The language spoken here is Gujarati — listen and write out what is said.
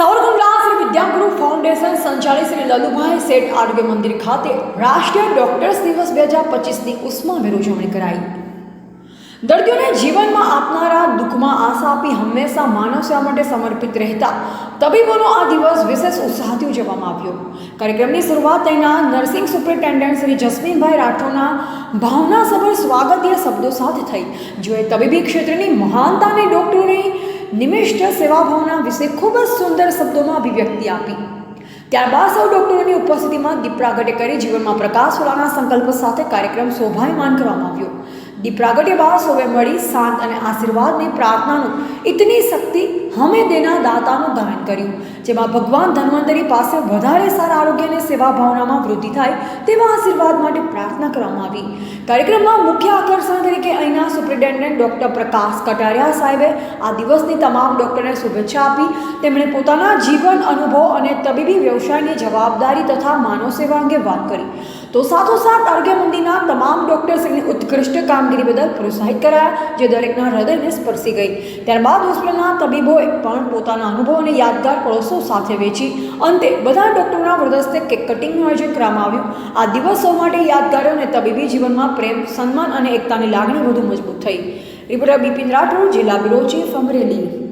સાવરકુંડલા શ્રી વિદ્યાગુરુ ફાઉન્ડેશન સંચાલિત શ્રી લલુભાઈ શેઠ આરોગ્ય મંદિર ખાતે રાષ્ટ્રીય ડોક્ટર્સ દિવસ બે હજાર પચીસની ઉષ્માભેર ઉજવણી કરાઈ. દર્દીઓને જીવનમાં આપનારા દુઃખમાં આશા આપી હંમેશા માનવ સેવા માટે સમર્પિત રહેતા તબીબોનો આ દિવસ વિશેષ ઉત્સાહથી ઉજવવામાં આવ્યો. કાર્યક્રમની શરૂઆત તેના નર્સિંગ સુપરિન્ટેન્ડન્ટ શ્રી જસ્મીનભાઈ રાઠોડના ભાવનાસભર સ્વાગતીય શબ્દો સાથે થઈ જેઓએ તબીબી ક્ષેત્રની મહાનતા ડૉક્ટરોની નિમિષ્ઠ સેવાભાવના વિશે ખૂબ જ સુંદર શબ્દોમાં અભિવ્યક્તિ આપી. ત્યારબાદ સૌ ડૉક્ટરોની ઉપસ્થિતિમાં દીપ કરી જીવનમાં પ્રકાશ હોવાના સંકલ્પ સાથે કાર્યક્રમ શોભાયમાન કરવામાં આવ્યો. દીપ બાદ સૌએ મળી શાંત અને આશીર્વાદની પ્રાર્થનાનું ઇતની શક્તિ હમે દેના દાતાનું ગાયન કર્યું. જેમાં ભગવાન ધન્વંતરી પાસે વધારે સારા આરોગ્ય સેવા ભાવનામાં વૃદ્ધિ થાય તેવા આશીર્વાદ માટે પ્રાર્થના કરવામાં આવી. કાર્યક્રમમાં મુખ્ય આકર્ષણ તરીકે અહીંના સુપ્રિન્ટેન્ડન્ટ ડૉક્ટર પ્રકાશ કટારિયા સાહેબે આ દિવસની તમામ ડૉક્ટરને શુભેચ્છા આપી. તેમણે પોતાના જીવન અનુભવ અને તબીબી વ્યવસાયની જવાબદારી તથા માનવ સેવા અંગે વાત કરી. તો સાથોસાથ આરોગ્ય મંદિરના તમામ ડોક્ટર્સની ઉત્કૃષ્ટ કામગીરી બદલ પ્રોત્સાહિત કરાયા, જે દરેકના હૃદયને સ્પર્શી ગઈ. ત્યારબાદ હોસ્પિટલના તબીબોએ પણ પોતાના અનુભવ અને યાદગાર પડોશો સાથે વેચી. અંતે બધા ડૉક્ટરોના વરદસ્તે કેક કટિંગનું આયોજન કરવામાં આવ્યું. આ દિવસો માટે યાદગાર અને તબીબી જીવનમાં પ્રેમ, સન્માન અને એકતાની લાગણી વધુ મજબૂત થઈ. રિપોર્ટર બિપિન રાઠોડ, જિલ્લા બ્યુરો ચીફ અમરેલી.